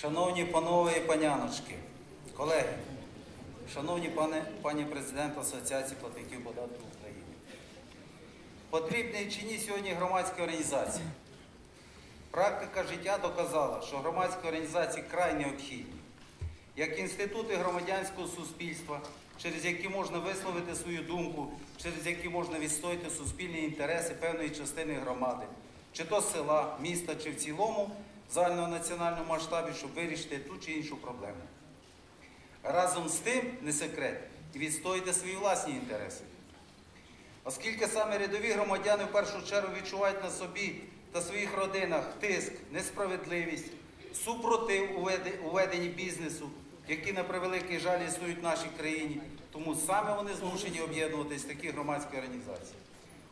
Шановні панове і паняночки, колеги, шановні пане, пані президент Асоціації платників податків України. Потрібні чи ні сьогодні громадські організації? Практика життя доказала, що громадські організації край необхідні, як інститути громадянського суспільства, через які можна висловити свою думку, через які можна відстояти суспільні інтереси певної частини громади, чи то села, міста, чи в цілому загальнонаціональному масштабі, щоб вирішити ту чи іншу проблему. Разом з тим, не секрет, і відстояти свої власні інтереси. Оскільки саме рядові громадяни в першу чергу відчувають на собі та своїх родинах тиск, несправедливість, супротив у веде- у веденні бізнесу, які на превеликий жаль існують в нашій країні, тому саме вони змушені об'єднуватись в такі громадські організації.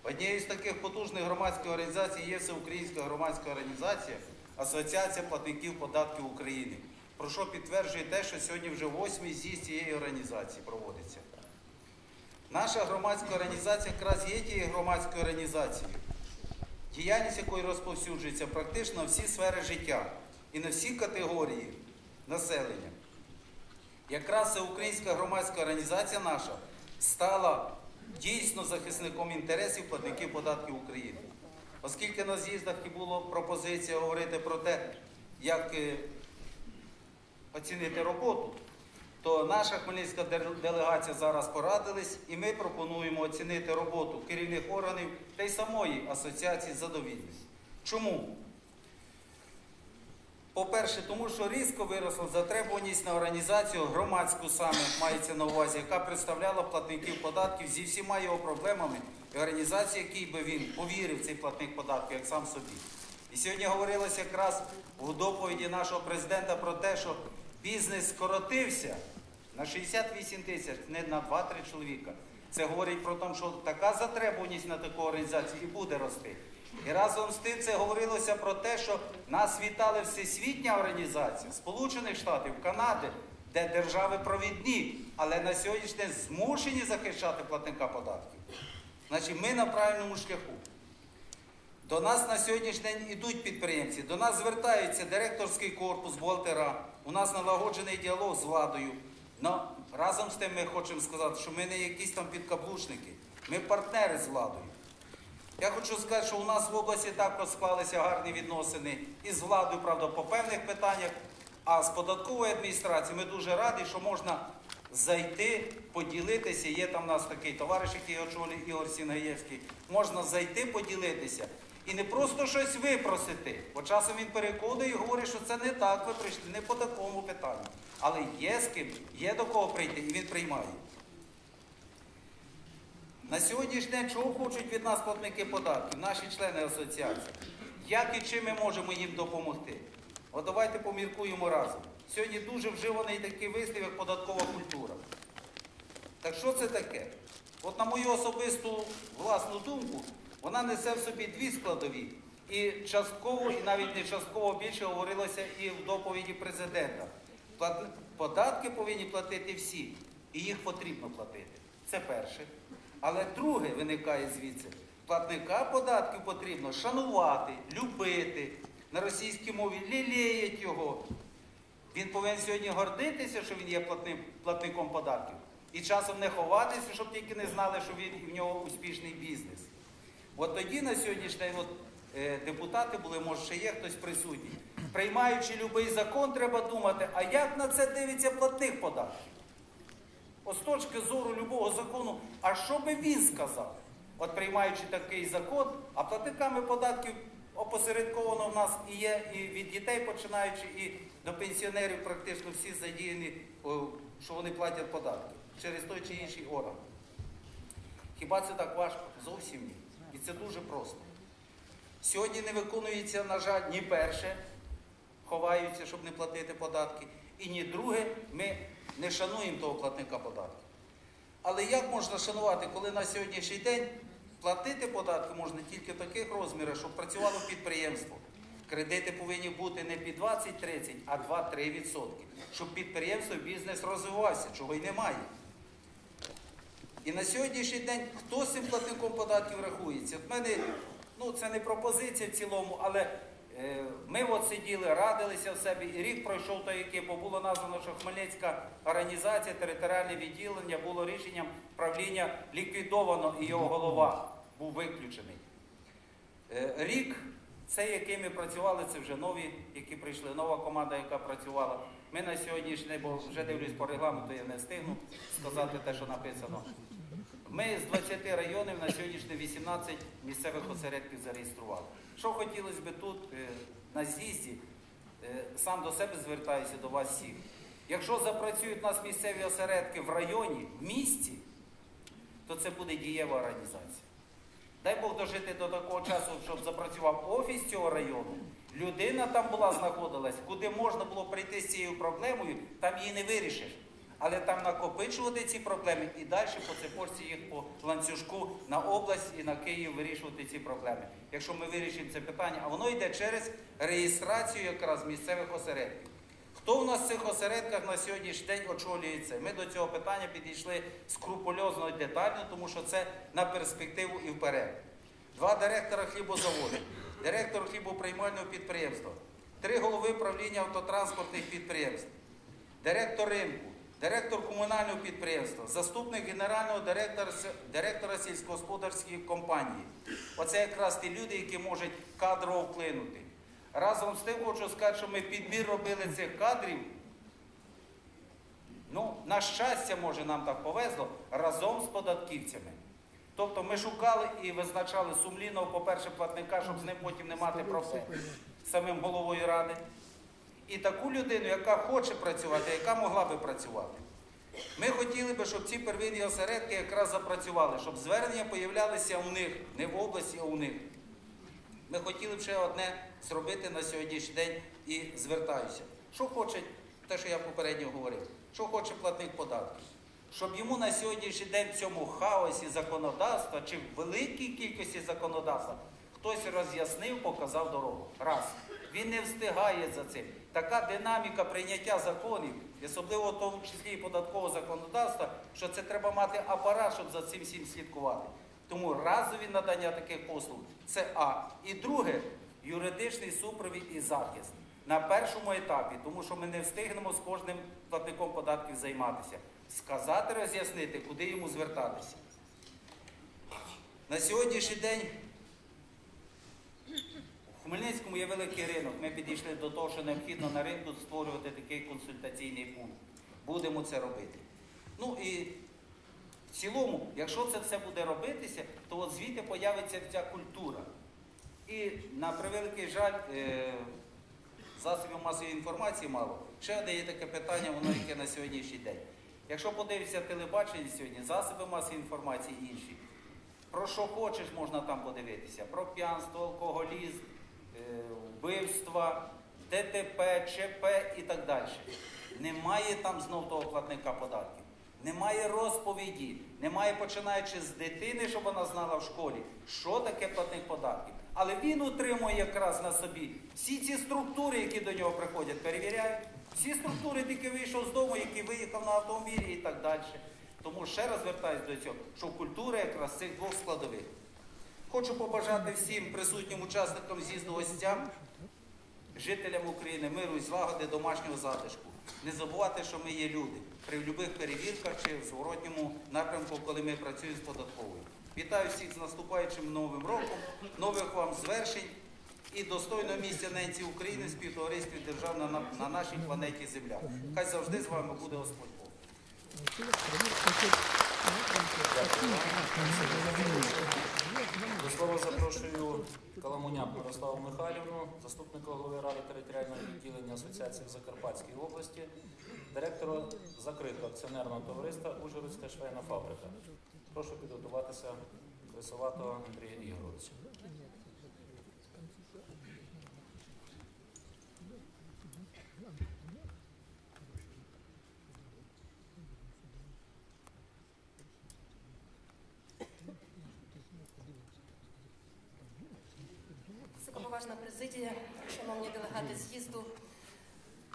Однією з таких потужних громадських організацій є Всеукраїнська громадська організація Асоціація платників податків України. Про що підтверджує те, що сьогодні вже восьмий з'їзд цієї організації проводиться. Наша громадська організація якраз є тією громадською організацією, діяльність якої розповсюджується практично на всі сфери життя і на всі категорії населення. Якраз українська громадська організація наша стала дійсно захисником інтересів платників податків України. Оскільки на з'їздах і було пропозиція говорити про те, як е, оцінити роботу, то наша хмельницька делегація зараз порадились, і ми пропонуємо оцінити роботу керівних органів та й самої асоціації задовільність. Чому? По-перше, тому що різко виросла затребуваність на організацію громадську саме мається на увазі, яка представляла платників податків зі всіма його проблемами організації, якій би він повірив цей платник податків, як сам собі. І сьогодні говорилося якраз у доповіді нашого президента про те, що бізнес скоротився на 68 тисяч, не на 2-3 чоловіка. Це говорить про те, що така затребуваність на таку організацію і буде рости. І разом з тим це говорилося про те, що нас вітали всесвітня організація Сполучених Штатів, Канади, де держави провідні, але на сьогоднішній день змушені захищати платника податків. Значить, ми на правильному шляху. До нас на сьогоднішній день ідуть підприємці, до нас звертаються директорський корпус, бухгалтера. У нас налагоджений діалог з владою. Но разом з тим ми хочемо сказати, що ми не якісь там підкаблучники, ми партнери з владою. Я хочу сказати, що у нас в області також склалися гарні відносини із владою, правда, по певних питаннях. А з податковою адміністрацією ми дуже раді, що можна зайти, поділитися. Є там у нас такий товариш, який очолює Ігор Сінаєвський. Можна зайти, поділитися. І не просто щось випросити, бо часом він переконує і говорить, що це не так, ви прийшли, не по такому питанню. Але є з ким, є до кого прийти, і він приймає. На сьогоднішній день чого хочуть від нас платники податків, наші члени асоціації? Як і чим ми можемо їм допомогти? От давайте поміркуємо разом. Сьогодні дуже вживаний такий вислів, як податкова культура. Так що це таке? От на мою особисту власну думку, вона несе в собі дві складові. І частково, і навіть не частково більше говорилося і в доповіді президента. Податки повинні платити всі, і їх потрібно платити. Це перше. Але друге виникає звідси. Платника податків потрібно шанувати, любити, на російській мові лілеять його. Він повинен сьогодні гордитися, що він є платним, платником податків. І часом не ховатися, щоб тільки не знали, що він в нього успішний бізнес. От тоді на сьогоднішній день от, е, депутати були, може ще є хтось присутній. Приймаючи будь-який закон, треба думати, а як на це дивиться платник податків? От з точки зору любого закону, а що би він сказав? От приймаючи такий закон, а платниками податків опосередковано в нас і є і від дітей починаючи, і до пенсіонерів практично всі задіяні, що вони платять податки через той чи інший орган. Хіба це так важко? Зовсім ні. І це дуже просто. Сьогодні не виконується, на жаль, ні перше, ховаються, щоб не платити податки, і ні друге, ми не шануємо того платника податків. Але як можна шанувати, коли на сьогоднішній день платити податки можна тільки в таких розмірах, щоб працювало підприємство? Кредити повинні бути не під 20-30, а 2-3%, щоб підприємство, бізнес розвивався, чого й немає. І на сьогоднішній день хто з цим платником податків рахується? От мене, ну це не пропозиція в цілому, але Ми от сиділи, радилися в себе, і рік пройшов той, який, бо було названо, що Хмельницька організація, територіальне відділення було рішенням правління ліквідовано, і його голова був виключений. Е, Рік, цей, який ми працювали, це вже нові, які прийшли, нова команда, яка працювала. Ми на сьогоднішній бо вже дивлюсь по регламенту, я не встигну сказати те, що написано. Ми з 20 районів на сьогоднішній 18 місцевих осередків зареєстрували. Що хотілося б тут е, на з'їзді, е, сам до себе звертаюся до вас всіх. Якщо запрацюють у нас місцеві осередки в районі, в місті, то це буде дієва організація. Дай Бог дожити до такого часу, щоб запрацював офіс цього району. Людина там була, знаходилась, куди можна було прийти з цією проблемою, там її не вирішиш. Але там накопичувати ці проблеми і далі по цепочці їх по ланцюжку на область і на Київ вирішувати ці проблеми. Якщо ми вирішимо це питання, а воно йде через реєстрацію якраз місцевих осередків. Хто в нас в цих осередках на сьогоднішній день очолює це? Ми до цього питання підійшли скрупульозно і детально, тому що це на перспективу і вперед. Два директора хлібозаводу, директор хлібоприймального підприємства, три голови правління автотранспортних підприємств, директор ринку, директор комунального підприємства, заступник генерального директора, директора сільськогосподарської компанії. Оце якраз ті люди, які можуть кадрово вплинути. Разом з тим хочу сказати, що ми підбір робили цих кадрів. Ну, на щастя, може, нам так повезло, разом з податківцями. Тобто ми шукали і визначали сумлінного, по-перше, платника, щоб з ним потім не мати проблем самим головою ради. І таку людину, яка хоче працювати, яка могла би працювати. Ми хотіли би, щоб ці первинні осередки якраз запрацювали, щоб звернення появлялися у них, не в області, а у них. Ми хотіли б ще одне зробити на сьогоднішній день і звертаюся. Що хоче, те, що я попередньо говорив, що хоче платник податків? Щоб йому на сьогоднішній день в цьому хаосі законодавства чи в великій кількості законодавства хтось роз'яснив, показав дорогу. Раз. Він не встигає за цим. Така динаміка прийняття законів, особливо в тому числі і податкового законодавства, що це треба мати апарат, щоб за цим всім слідкувати. Тому разові надання таких послуг це А. І друге юридичний супровід і захист на першому етапі, тому що ми не встигнемо з кожним платником податків займатися. Сказати, роз'яснити, куди йому звертатися. На сьогоднішній день у Хмельницькому є великий ринок. Ми підійшли до того, що необхідно на ринку створювати такий консультаційний пункт. Будемо це робити. Ну і в цілому, якщо це все буде робитися, то от звідти появиться ця культура. І на превеликий жаль, е, засобів масової інформації мало. Ще одне є таке питання, воно яке на сьогоднішній день. Якщо подивитися телебачення сьогодні, засоби масової інформації інші. Про що хочеш, можна там подивитися. Про п'янство, алкоголізм, вбивства, ДТП, ЧП і так далі. Немає там знов того платника податків. Немає розповіді, немає починаючи з дитини, щоб вона знала в школі, що таке платник податків. Але він утримує якраз на собі всі ці структури, які до нього приходять, перевіряють. Всі структури, тільки вийшов з дому, який виїхав на автомобілі і так далі. Тому ще раз звертаюся до цього, що культура якраз цих двох складових. Хочу побажати всім присутнім учасникам з'їзду гостям, жителям України, миру і злагоди, домашнього затишку. Не забувати, що ми є люди при будь-яких перевірках чи в зворотньому напрямку, коли ми працюємо з податковою. Вітаю всіх з наступаючим новим роком, нових вам звершень і достойного місця ненці України в співтоваристві держав на, на, на нашій планеті Земля. Хай завжди з вами буде Господь Бог. До запрошую Каламуняк Мирославу Михайлівну, заступника голови ради територіального відділення Асоціації в Закарпатській області, директора закритого акціонерного товариства Ужгородська швейна фабрика. Прошу підготуватися Крисоватого Андрія Ігоровича. Високоповажна президія, шановні делегати з'їзду,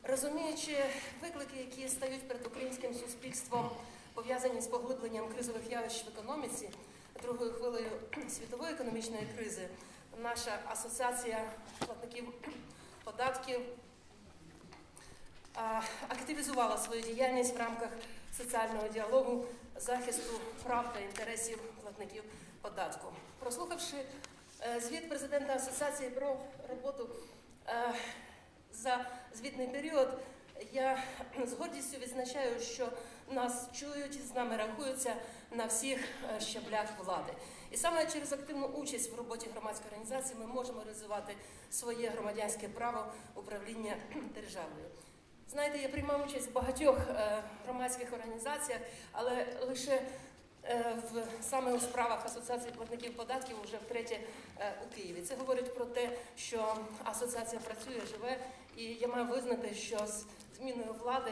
розуміючи виклики, які стають перед українським суспільством, пов'язані з поглибленням кризових явищ в економіці, другою хвилею світової економічної кризи, наша асоціація платників податків активізувала свою діяльність в рамках соціального діалогу захисту прав та інтересів платників податку. Прослухавши звіт президента Асоціації про роботу е, за звітний період, я з гордістю відзначаю, що нас чують, з нами рахуються на всіх е, щаблях влади. І саме через активну участь в роботі громадської організації ми можемо реалізувати своє громадянське право управління державою. Знаєте, я приймав участь в багатьох е, громадських організаціях, але лише е, в саме у справах Асоціації платників податків вже втретє е, у Києві. Це говорить про те, що асоціація працює, живе, і я маю визнати, що з зміною влади,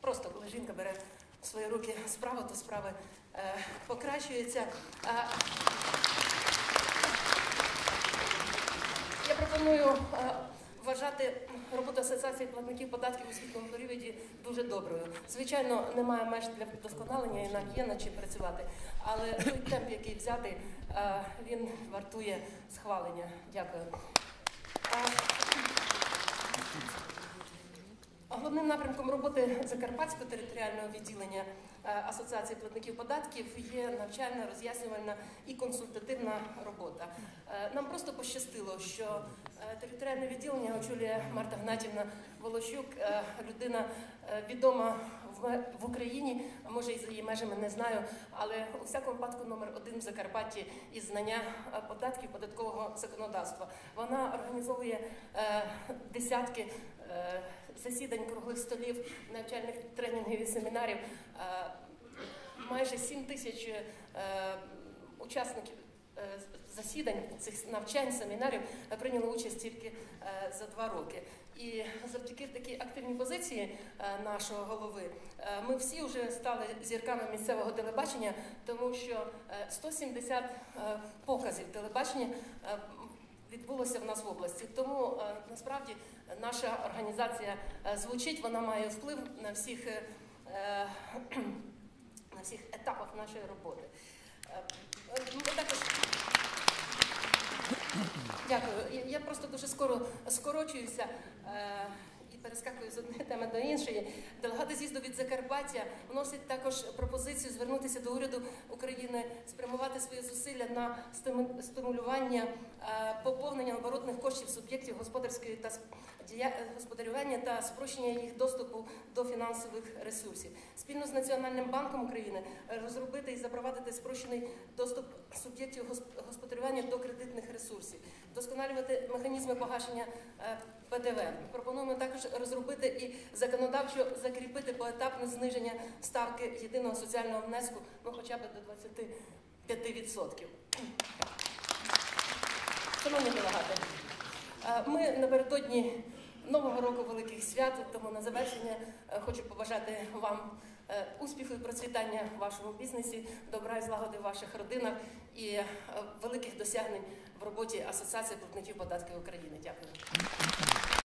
просто коли жінка бере в свої руки справу, то справи е, покращуються. Я пропоную е, вважати роботу Асоціації платників податків у світлому періоді дуже доброю. Звичайно, немає меж для вдосконалення і нам є над чим працювати, але той темп, який взятий, е, він вартує схвалення. Дякую. Е, Головним напрямком роботи Закарпатського територіального відділення Асоціації платників податків є навчальна, роз'яснювальна і консультативна робота. Е, Нам просто пощастило, що е, територіальне відділення очолює Марта Гнатівна Волощук, е, людина е, відома в Україні, може і за її межами не знаю, але у всякому випадку номер один в Закарпатті із знання е, податків податкового законодавства. Вона організовує е, десятки е, засідань круглих столів, навчальних тренінгів і семінарів. Е, майже 7 тисяч е, учасників е, засідань цих навчань, семінарів е, прийняли участь тільки е, за два роки. І завдяки такій активній позиції е, нашого голови е, ми всі вже стали зірками місцевого телебачення, тому що е, 170 е, показів телебачення е, відбулося в нас в області. Тому е, насправді наша організація е, звучить, вона має вплив на всіх, е, е, на всіх етапах нашої роботи. Також Дякую. Я- просто дуже скоро скорочуюся перескакую з однієї теми до іншої. Делегати з'їзду від Закарпаття вносять також пропозицію звернутися до уряду України, спрямувати свої зусилля на стиму- стимулювання е, поповнення оборотних коштів суб'єктів господарської та е, господарювання та спрощення їх доступу до фінансових ресурсів. Спільно з Національним банком України розробити і запровадити спрощений доступ суб'єктів гос- господарювання до кредитних ресурсів, вдосконалювати механізми погашення е, ПДВ. Пропонуємо також розробити і законодавчо закріпити поетапне зниження ставки єдиного соціального внеску ну хоча б до 25%. Шановні делегати, е, ми напередодні Нового року великих свят, тому на завершення е, хочу побажати вам е, успіху і процвітання в вашому бізнесі, добра і злагоди в ваших родинах і е, великих досягнень в роботі Асоціації платників податків України. Дякую.